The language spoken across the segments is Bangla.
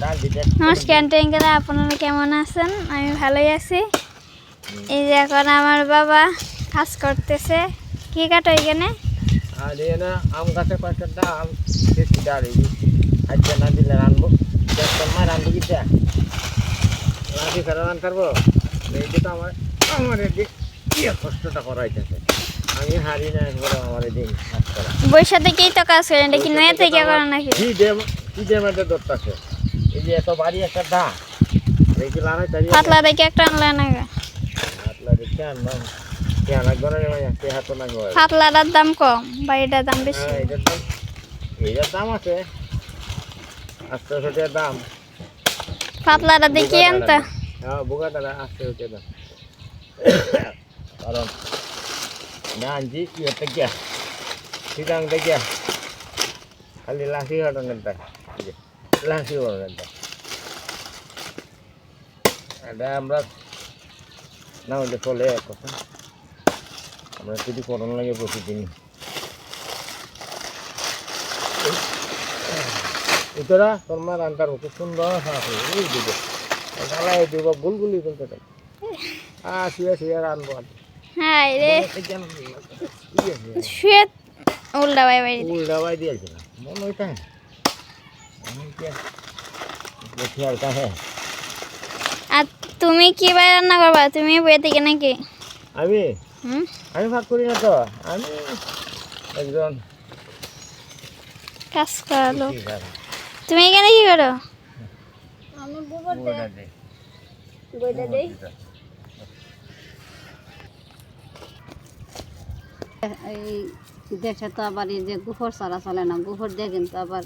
নমস্কার ট্যাঙ্কেরা আপনারা কেমন আছেন? আমি ভালোই আছি। এই যে এখন আমার বাবা কাজ করতেছে। কি কাটো এখানে? আর এ না আম গাছে কয়েকটা ডাল বেশি ডাল না দিলে রানবো দেখতাম মা রানবো কি দেখ রাঁধি ফেরা রান করব? এই যে তো আমার আমার এদিক কষ্টটা করাইতেছে। আমি হারি না একবার আমার কাজ করা। বৈশা থেকেই তো কাজ করেন? এটা কি নয়া থেকে করেন নাকি? কি কি এত বাড়ি একটা দা। দেখি লানাই তারি পাতলা দেখে একটা আনলে না হাতলা দেখে আনলাম। কে লাগবে না রে ভাইয়া কে হাত লাগবে পাতলাটার দাম কম বাড়িটার দাম বেশি। হ্যাঁ এটার দাম এটার দাম আছে। আস্তে আস্তে দাম। পাতলাটা দেখি আনতা। হ্যাঁ বোকাটা আস্তে আস্তে দাম। কারণ না আনছি কি হতে গিয়া? সিদাং দেখিয়া। খালি লাসি হটনটা লাসি হটনটা এটা আমরা না হলে চলে এক কথা। আমরা যদি করোনা লাগে প্রতিদিনই উতরা তোর মা রান্তার খুব সুন্দর এই দিব গুলগুলি কিন্তু আ শুয়ে শুয়ে রানবো হাই রে। হয়ে শুয়ে উল্টা বাই মন আর কাহে। আর তুমি কি বাই রান্না করবা? তুমি বইয়ে থেকে নাকি? আমি? আমি ভাগ করি না তো। আমি একজন কাজ করালো তুমি এখানে কি করো? বইটা দে। বইটা দেই এই দেশে তো আবার এই যে গুফর ছাড়া চলে না। গুফর দিয়ে কিন্তু আবার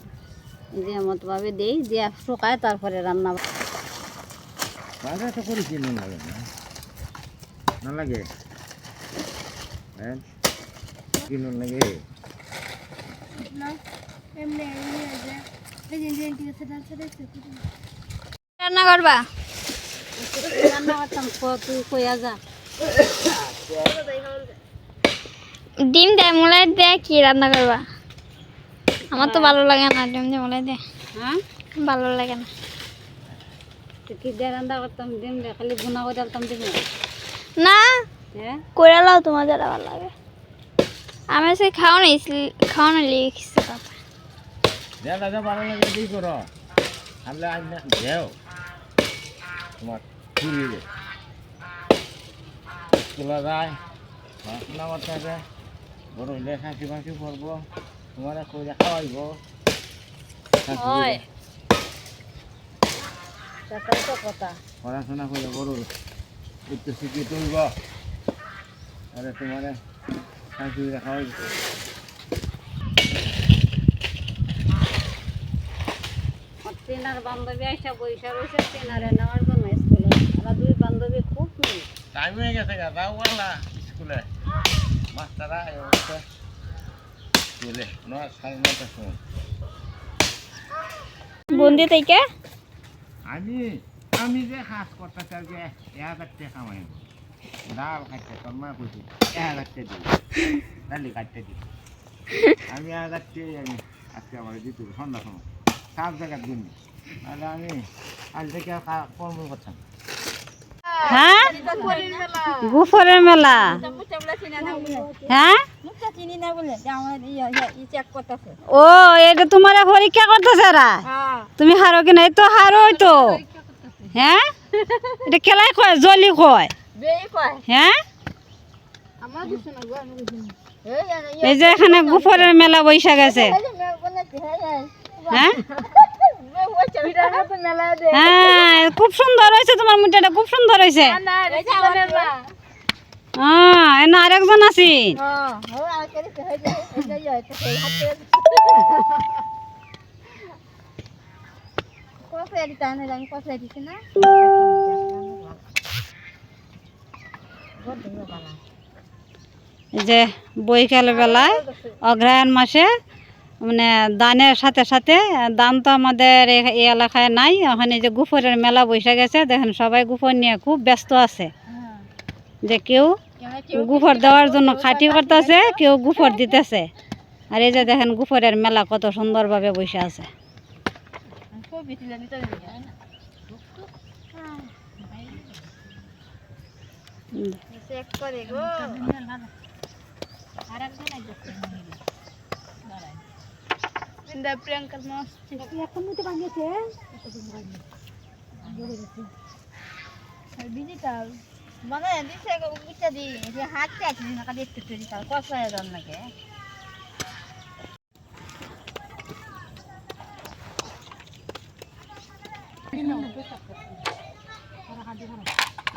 যে মতভাবে দেই। দিয়ে শুকায় তারপরে রান্না বাজা তো করেছি নুন লাগে না। না লাগে? হ্যাঁ? কি নুন লাগে? রান্না করবা? রান্না করতাম ক তুই কইয়া যা ডিম দেয় মোলাই দেয় কি রান্না করবা? আমার তো ভালো লাগে না ডিম দিয়ে মোলাই দেয় হ্যাঁ? ভালো লাগে না। কি দিয়ে রান্না করতাম? দিন খালি গুনা করে দিতাম দিন না। হ্যাঁ করে লাও যারা ভালো লাগে। আমি সে খাওয়ানো খাওয়ানো লিখছি কথা যা দাদা ভালো লাগে কি করো? তাহলে আজ না দেও। তোমার চুরি স্কুলে যায় পড়াশোনা করতে হবে। বড় হইলে খাঁসি ফাঁসি করব তোমার কইলে খাওয়াইব। হয়। সেটাই তো কথা। পড়াশোনা করে বড় উচ্চ তাহলে তোমার তিনার বান্ধবী আইসা বৈশা রয়েছে তিনারে নেওয়ার জন্য স্কুলে। আমরা দুই বান্ধবী খুব মিল। টাইম হয়ে গেছে গা যাও বললা স্কুলে। মাস্টাররা এই নয় সাড়ে নটার সময়। বন্দি থেকে আমি আমি যে কাজ করতে চাই যে এক হাজার টাকা ডাল কাটতে তোর মা কইছি এক হাজার টাকা দিই ডালি কাটতে দিই আমি এক হাজার টাকা আমি আজকে আমার দিতে সন্ধ্যা সময়। সাত জায়গার দিন তাহলে আমি আজ থেকে কর্ম করতাম হ্যাঁ? গুফরের মেলা। হ্যাঁ? ও এটা তোমার পরীক্ষা করতেছে এরা তুমি হারো কিনা এই তো হারোই তো হ্যাঁ এটা খেলাই কয় জলি কয় হ্যাঁ এই যে এখানে গুফরের মেলা বৈশাখ আছে হ্যাঁ হ্যাঁ খুব সুন্দর হয়েছে তোমার মুঠাটা খুব সুন্দর হয়েছে হ্যাঁ এনে আরেকজন আছি। যে বৈকাল বেলায় অগ্রহায়ণ মাসে মানে দানের সাথে সাথে দান তো আমাদের এই এলাকায় নাই ওখানে যে গুফরের মেলা বসে গেছে দেখেন সবাই গুফর নিয়ে খুব ব্যস্ত আছে। যে কেউ গুফর দেওয়ার জন্য খাটি করতেছে, কেউ গুফর দিতেছে। আর এই যে দেখেন গুফরের মেলা কত সুন্দরভাবে বসে আছে। প্রিয়াঙ্কার মানে দিছে উচ্চা দি যে হাত চাইছি না দেখতে ডিজিটাল কষ্ট হয়ে যান নাকি?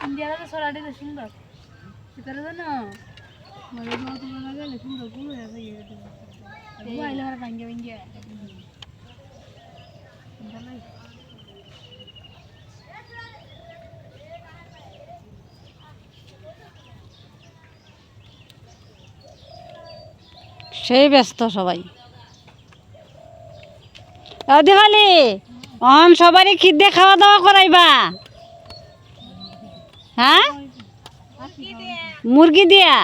ইন্ডিয়ার তো সরাটি সুন্দর। সেটার জন্য মনে মতো গেলে সুন্দর হয়ে আর ভাঙ্গে ভাঙ্গে। সেই ব্যস্ত সবাই। দিওয়ালি অন সবারই খিদ খাওয়া দাওয়া করাইবা। হ্যাঁ? মুরগি দিয়া?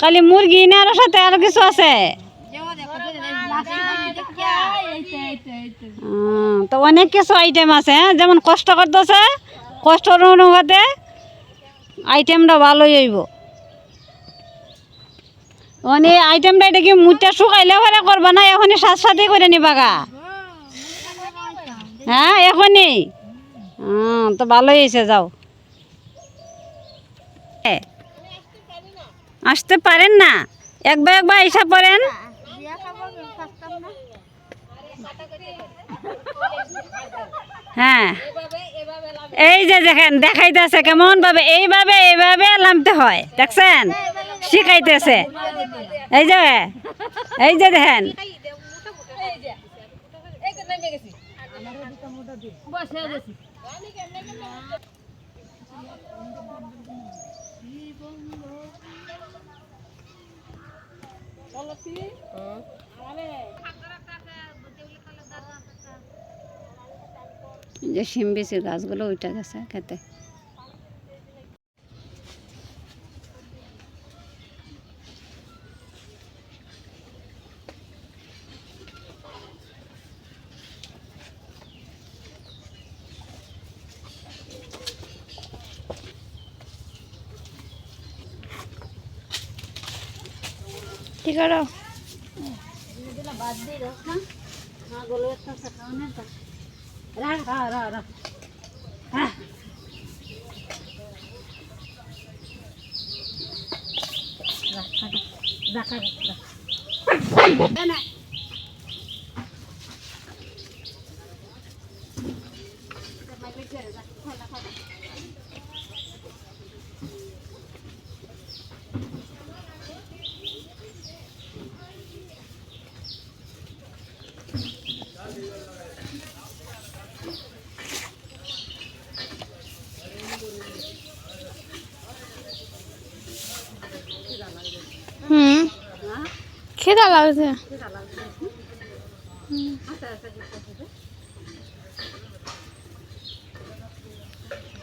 খালি মুরগি না আরও সাথে আরও কিছু আছে? তো অনেক কিছু আইটেম আছে হ্যাঁ? যেমন কষ্ট করতেছে কষ্টর অনুপাতে আইটেমটা ভালোই হইব। মানে আইটেমটা এটা কি মুখটা শুকাইলে পরে, করবা না, এখনই সাথে সাথে করে নিবা গা। হ্যাঁ এখনই? তো ভালোই হয়েছে, যাও। আসতে পারেন না? একবার একবার এসা পড়েন। হ্যাঁ। এই যে দেখেন, দেখাইতেছে কেমন ভাবে এইভাবে এইভাবে নামতে হয়, দেখছেন? শিখাইতেছে। এই যে এই যে দেখেন। যে শিম বেশি গাছগুলো উঠে গেছে খেতে। ঠিক আছে খিদা লাগছে।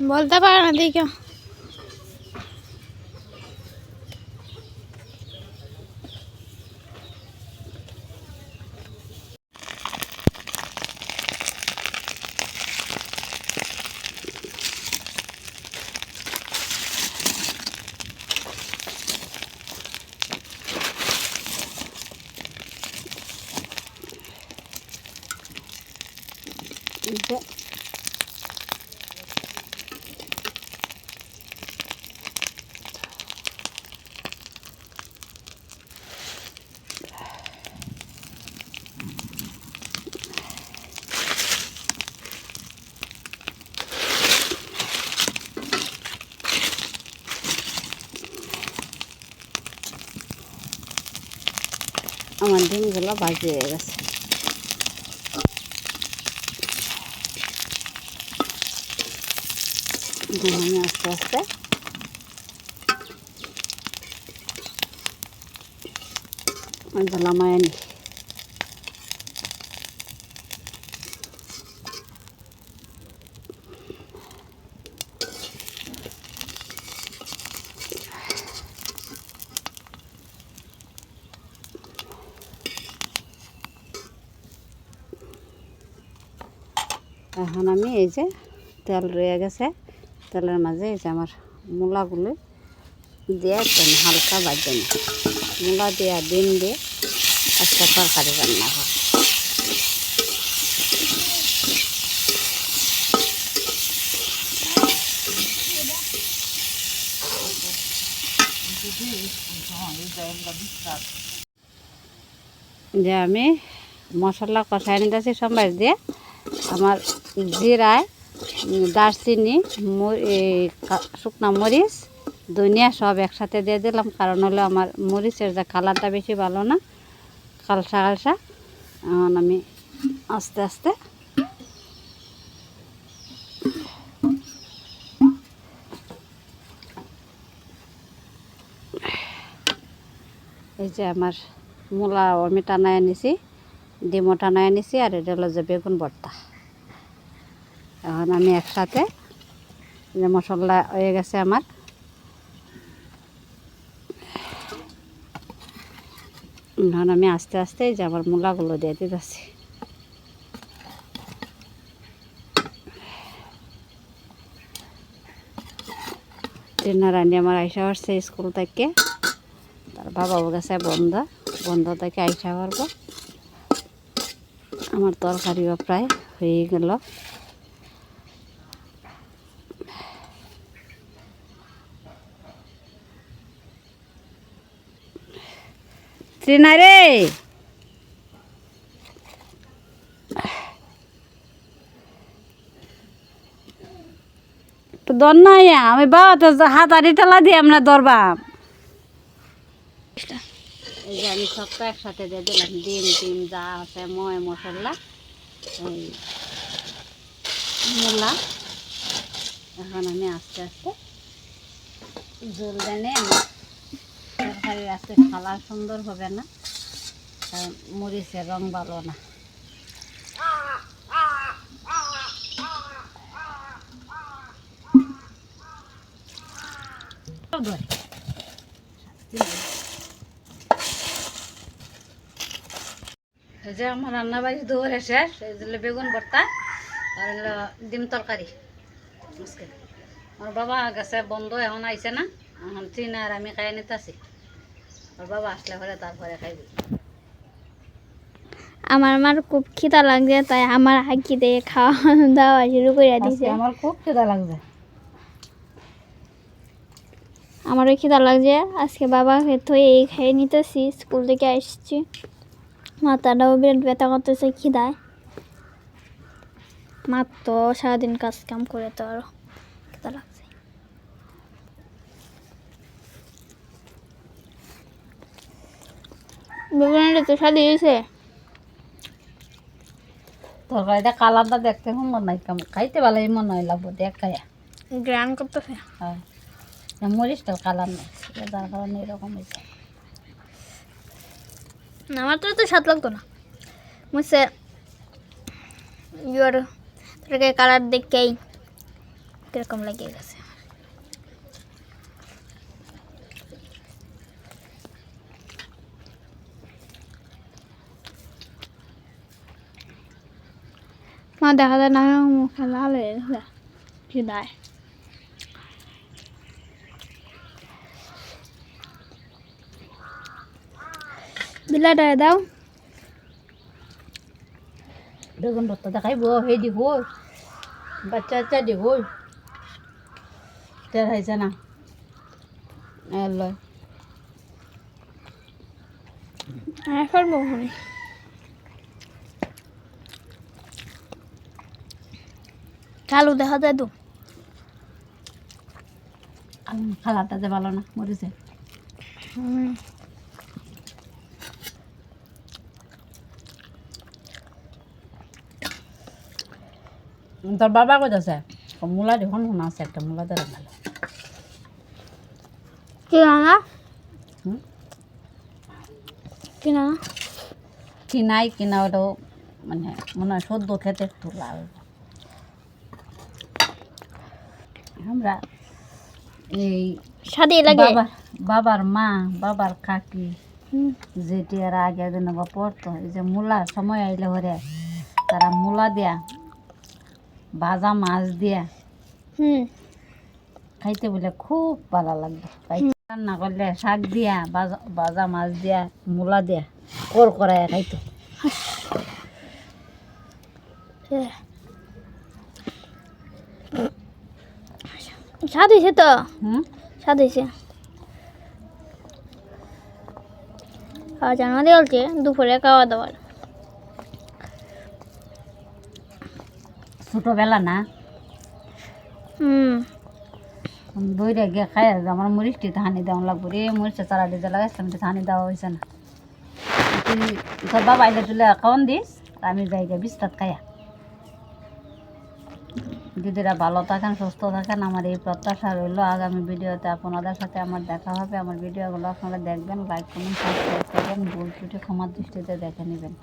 বলতে পারে না দিকে আমার ডিমগুলো বাজি হয়ে গেছে এখন আমি আস্তে। আস্তে লামায় আনি। এখন আমি এই যে তেল রয়ে গেছে। তেলের মাঝে এই যে আমার মূলাগুলো দিয়ে একদম হালকা বাজে না। মূলা দিয়ে ডিম দিয়ে একটা তরকারি রান্না হবে যে আমি মশলা কষাই নিতেছি সম্বাস দিয়ে। আমার জিরায় দারচিনি শুকনা মরিচ, ধনিয়া সব একসাথে দিয়ে দিলাম। কারণ হলো আমার মরিচের যে কালারটা বেশি ভালো না, কালসা কালসা। এখন আমি আস্তে আস্তে এই যে আমার মূলা আমি টানায় নিছি ডিমও টানায় নিছি, আর এটা হলো যে বেগুন ভর্তা। এখন আমি একসাথে যে মশলা হয়ে গেছে আমার। এখন আমি আস্তে আস্তে যে আমার মূলাগুলো দিয়ে দিতেছি। রানী আমার আইসা আসছে স্কুল থেকে। তার বাবাও গেছে বন্ধ বন্ধ থেকে আইসা পারব আমার তরকারিও প্রায় হয়ে গেল। ত্রিনা রে। তো দর নাই আমি বাবা তো হাত আড়ি ঠেলা দিয়ে আমরা দরবাম আমি সবটা একসাথে দিয়ে দিলাম, ডিম টিম যা আছে, ময়, মশলা, এই মূলা। এখন আমি আস্তে আস্তে জল দেনে আমার তরকারির আজকে কালার সুন্দর হবে না। মরিচের রং ভালো না। এই যে আমার রান্না বাড়ি দুপুরে শেষ, এই যে বেগুন ভর্তা আর ডিম তরকারি। আমার বাবা গেছে, বন্ধ, এখন আইছে না। এখন ট্রিনা আর আমি খাই নিতেছি। আর বাবা আসলে পরে তারপরে খাইবি। আমার আমার খুব খিদা লাগছে তাই আমার হাঁকি দিয়ে খাওয়া দাওয়া শুরু করে দিয়েছে আমার খুব খিদা লাগছে। আমারও খিদা লাগছে। আজকে বাবা থয়ে এই খেয়ে নিতেছি স্কুল থেকে আসছি। মাথাটাও বিরাট ব্যথা করতেছে খিদায়। মাত্র সারাদিন কাজ কাম করে তো আরও খিদা লাগছে বেগুনটা তো সাদি হয়েছে। তরকারিটা কালারটা দেখতে সুন্দর নাই কেমন। খাইতে ভালোই মনে হয় লাগবো দেখ খাইয়া গ্রান করতেছে। হয়। মরিচটার কালার নেই যার কারণে এরকম হয়েছে। আমার তো তো স্বাদ লাগতো না। মুছে ইয়োর তোকে কালার দেখেই কীরকম লেগে গেছে। মা দেখা যায় না মুখে লাল হয়ে গেছে খিদায় বিলাটা দাও বেগুন ভর্তা দেখাইব সেই দিব বাচ্চা বাচ্চা দিব তেল খাইছে না এর লয় এখন বহুনি চালু দেখা যায় তো। কালারটা যে ভালো না মরিছে। তোর বাবা কোথাছে মূলা দেখুন শোনা আছে একটা মূলা দেওয়া ভালো কি না হুম? কি না কিনাই কিনা ওটাও মানে মনে হয় সদ্য খেতে একটু লাল। আমরা এই সাদি লাগে। বাবার মা বাবার কাকি। যেটি আর আগে দিন পড়তো এই যে মূলা সময় আইলে হরে তারা মূলা দিয়া ভাজা মাছ দিয়া খাইতে বলে খুব ভালো লাগবে। রান্না করলে শাক দিয়া ভাজা ভাজা মাছ দিয়া মূলা দিয়া কর করায় খাইতে। স্বাদ হয়েছে তো? হুম? স্বাদ হয়েছে। খাওয়া জানা দিয়ে বলছে দুপুরে খাওয়া দাওয়ার। ছোটবেলা না? হুম। দইরে গিয়ে খাই আমার মরিচটি ধানি দেওয়া লাগবো রে মরিচটা চারা দিতে লাগাইছিলাম তো ধানি দেওয়া হয়েছে না। তুই তোর বাবা আইলে তুলে খাওয়ান দিস আমি যাই গিয়ে বিস্তার খাইয়া। দিদিরা ভালো থাকেন সুস্থ থাকেন। আমার এই প্রত্যাশা রইল। আগামী ভিডিওতে আপনাদের সাথে আমার দেখা হবে। আমার ভিডিওগুলো আপনারা দেখবেন লাইক কমেন্ট সাবস্ক্রাইব করবেন। ভুল ত্রুটি ক্ষমার দৃষ্টিতে দেখে নেবেন।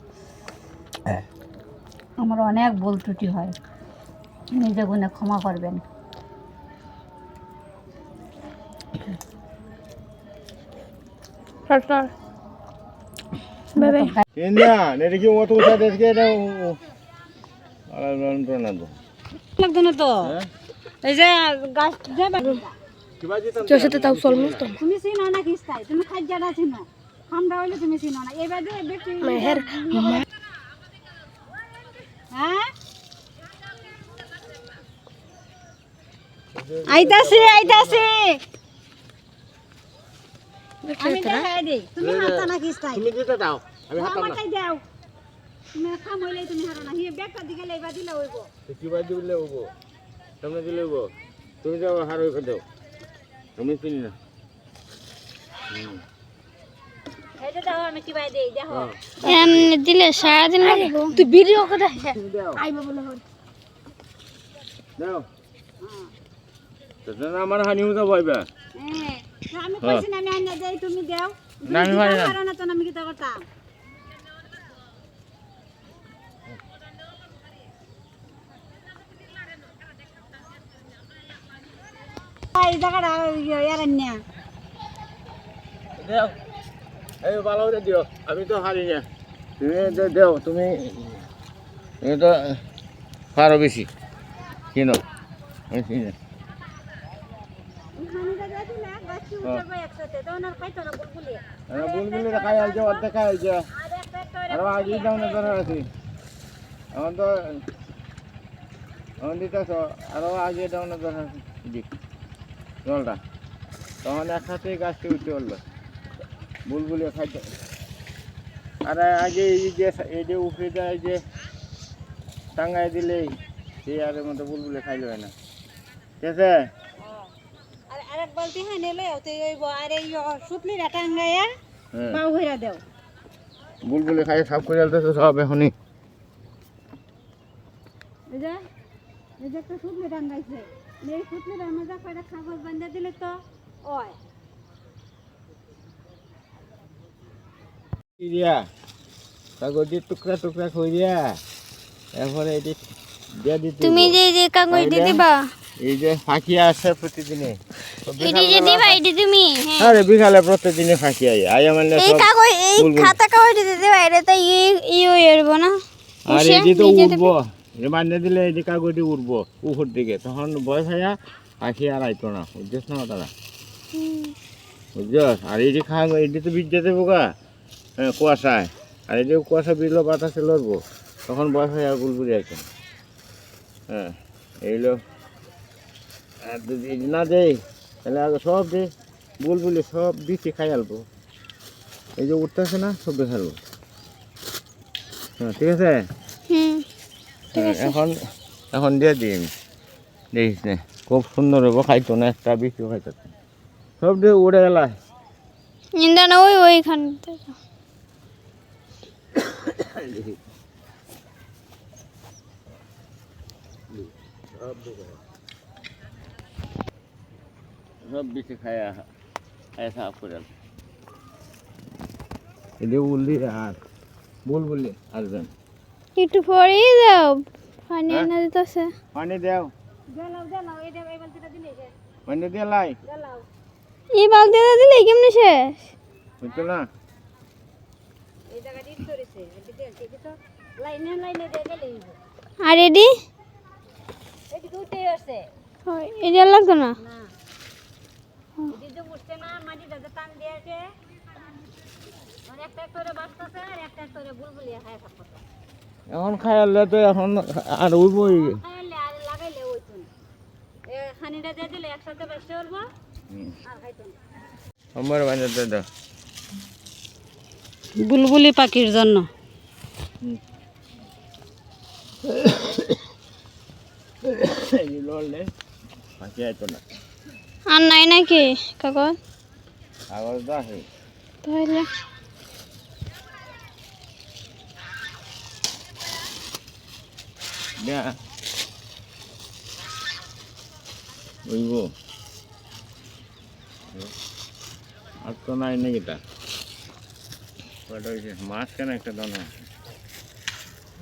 আমার অনেক ভুল ত্রুটি হয়। নিজে গুণে ক্ষমা করবেন। India, এটা কি মতো উঠা দেখে এটা লাগতো না তো? এই যে গাছ যে সাথে তাও চল মুস্ত। তুমি চিনো না কি স্থায়ী তুমি খাদ্যটা চিনো। ঠান্ডা হইলে তুমি চিনো না। এবার দিয়ে বেশি মেহের হ্যাঁ? আইতাছি আইতাছি। আমি দেখাই দিই। তুমি হাতা না কি স্থায়ী তুমি দিতে দাও আমি হাতাম না। দাও। তুমি খাম হইলে তুমি হারো না। হিয়ে ব্যাগটা দিকে লেবা দিলে হইব। তো কিবা দিলে হব তোমরা দিলে হব তুমি যাও হার হয়ে দাও তুমি চিনি না। এইটা দাও আমি কি বাই দেই দেখো। এমনি দিলে সারাদিন লাগবে। তুই ভিডিও করে আইবা বলে হল দাও। না আমার হানি হতে পাইবা হ্যাঁ। আমি কইছি না আমি আইনা দেই তুমি দাও। না, আমি পারি না। না তো আমি কি তা করতাম এই জায়গাটা এরান্যা দাও এই ভালো করে দিও আমি তো হারি না। তুমি দাও তুমি তুমি তো পারো বেশি কিনো বুলবুলি আরে বুলবুলি। অর্ধেক খাই আলছে আর একটা একটা আরও আগে যাও ধরে আছি। এখন তো এখন দিতেছ আরও আগে না ধরে আছি। জলটা। তখন একসাথে গাছটি উঠতে পারল বুলবুলি খাইতে আরে আগে এই যে এই যে যায় যে টাঙ্গাই দিলেই সেই আরের মধ্যে বুলবুলি খাইলো হয় না। ঠিক আছে? আর আরেক বালতি হ্যাঁ নিলে আর এই টাঙ্গাইয়া হ্যাঁ। হইরা দেও। বুলবুলি খাই সাফ করে আলতেছে সব এখনই। এই যে এই যে একটা টাঙ্গাইছে বান্ধা দিলে তো ওই দিয়া? কাগজ টুকরা টুকরা করে এরপরে এটি দিয়ে দিতে তুমি। যে যে কাগজ দিয়ে দিবা? এই যে ফাঁকি আসে প্রতিদিনে। তো এটি যে দিবা এটি তুমি? হ্যাঁ। আরে বিকালে প্রতিদিনে ফাঁকি আই আই মানে এই কাগজ এই খাতা কাগজ দিবা এটা তো ই ই না। আর এটি তো উঠবো। বান্ধে দিলে এটি কাগজটি উঠবো উপর দিকে। তখন বয়স হইয়া ফাঁকি আর আইতো না। বুঝছিস না তারা বুঝছস? আর এটি খা এটি তো বীজ যেতে বোকা হ্যাঁ কুয়াশায়। আর এটি কুয়াশা বিজলো বাতাসে লড়বো তখন বয়স হয়ে আর বুলবুলি আছে হ্যাঁ এইগুলো আর যদি না দেই তাহলে আগে সব দে বুলবুলি সব দিচ্ছি খাই আলবো। এই যে উঠতেছে না সব দেখালবো হ্যাঁ ঠিক আছে? হ্যাঁ, এখন এখন দিয়ে দিই দেখিস নে খুব সুন্দর হব খাইতো না একটা বিক্রি খাইতো সব দিয়ে উড়ে গেলা ইন্দা না ওই ওইখান থেকে। সব খাইয়া খাইয়া সাফ করে উল্লি আর বুলবুলি আসবেন একটু পরেই দাও। পানি হ্যাঁ? এনে দিতেছে। পানি দেও। পানি দিয়ে লাই। এই বালতিটা দিলে কেমনে শেষ? বুঝছ না? আর এডি? এটা লাগতো না? একটা করে বাঁচতেছে আর একটা করে বুলবুলিয়া খায় থাকতে এখন খাই আনলে তো এখন আর উঠবই। খাইলে আর লাগাইলে ওই তো এ হানিটা দিয়ে দিলে একসাথে বেসে উঠবো আর খাইতো না। আমার বাজাতে দাও। বুলবুলি পাখির জন্য। আর নাই নাকি কাগজ কাগজ তো আছে। তাহলে দেয়া বুঝব আর তো নাই নাকি তা কয়টা হয়েছে মাছ কেন একটা দানা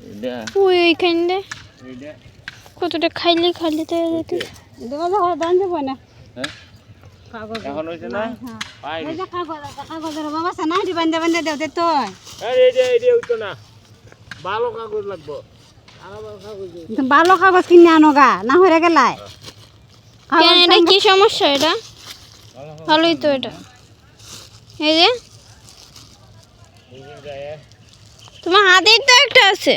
এইটা ওই ওইখানে এইটা কতটা খাইলে খাইলে তো যেতে দেওয়া যাওয়া দান যাব না। হ্যাঁ? কাগজ এখন হয়েছে না? পাই এই যে কাগজ কাগজের বাবা আছে বান্ধে বান্ধে দেও দে তো না। ভালো কাগজ লাগবো। ভালো কাগজ কিনে আনো গা না হয়ে গেলাই কেন এটা কি সমস্যা এটা? ভালোই তো এটা। এই যে। তোমার হাতেই তো একটা আছে।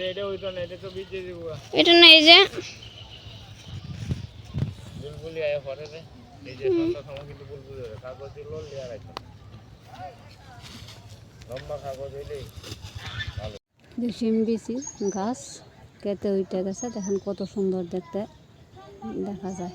এটা না এটা তো বিজে দিব এটা না এই যে। বুলবুলি আয় পরে রে। এই যে সন্ধ্যা সময় কিন্তু বুলবুলি হবে কাগজ দিল লিয়ার আইতো লম্বা কাগজ হইলেই ভালো। শিম বিচি গাছ কেটে উঠে গেছে দেখেন কত সুন্দর দেখতে দেখা যায়।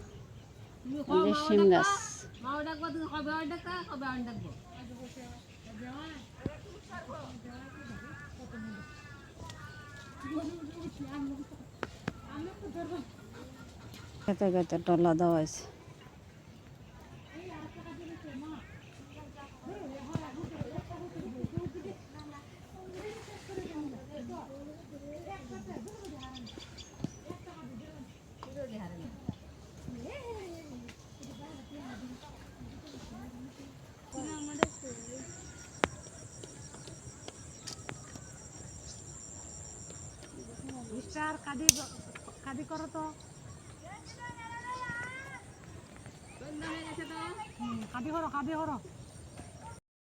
যে শিম গাছ খেতে খেতে টলা দেওয়া আছে